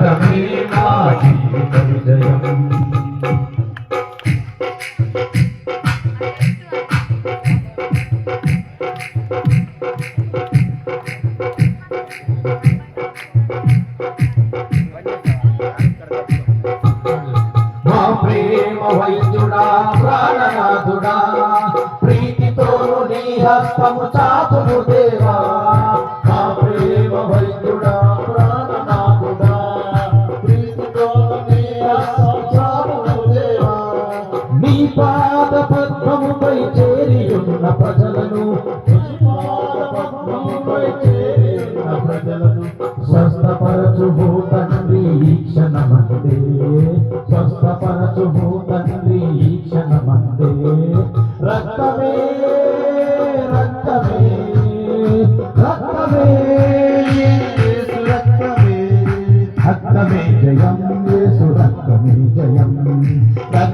రక్తమే మా జీవిత విజయం ప్రేమ వైద్యుడా ప్రాణనాథుడా ప్రీతితో నీ హస్తము చాతుము దేవా నీ పాద పద్మముపై చేరియున్న ప్రజలను ప్రజలను స్వస్థపరచు భూతండ్రి ఈ క్షణమందే. స్వస్థపరచు భూతండ్రి ఈ క్షణమందే. రక్తమే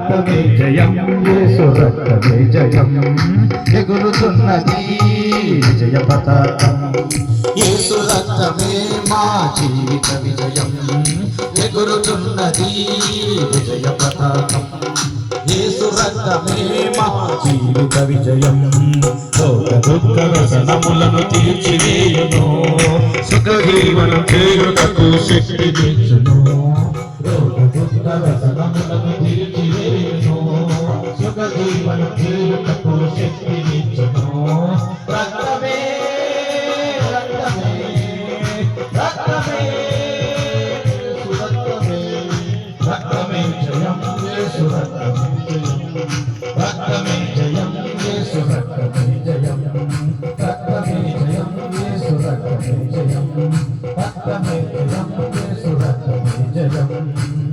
రక్తమే జయం. యేసు రక్తమే జయం. ఎగురుతున్నది విజయ పతాకం. యేసు రక్తమే మా జీవిత విజయం. ఎగురుతున్నది విజయ పతాకం. యేసు రక్తమే మా జీవిత విజయం. లోక దుఃఖ వ్యసనములను తీర్చివేయును. సుఖ జీవనం చేయుటకు శక్తి తెచ్చును. లోక దుఃఖ వ్యసనములను జీవనం చేయుటకు శక్తి తెచ్చును రక్తమే రక్తమే రక్తమే యేసు రక్తమే రక్తమే జయం యేసు రక్తమే జయం రక్తమే జయం యేసు రక్తమే జయం రక్తమే జయం యేసు రక్తమే జయం రక్తమే జయం యేసు రక్తమే జయం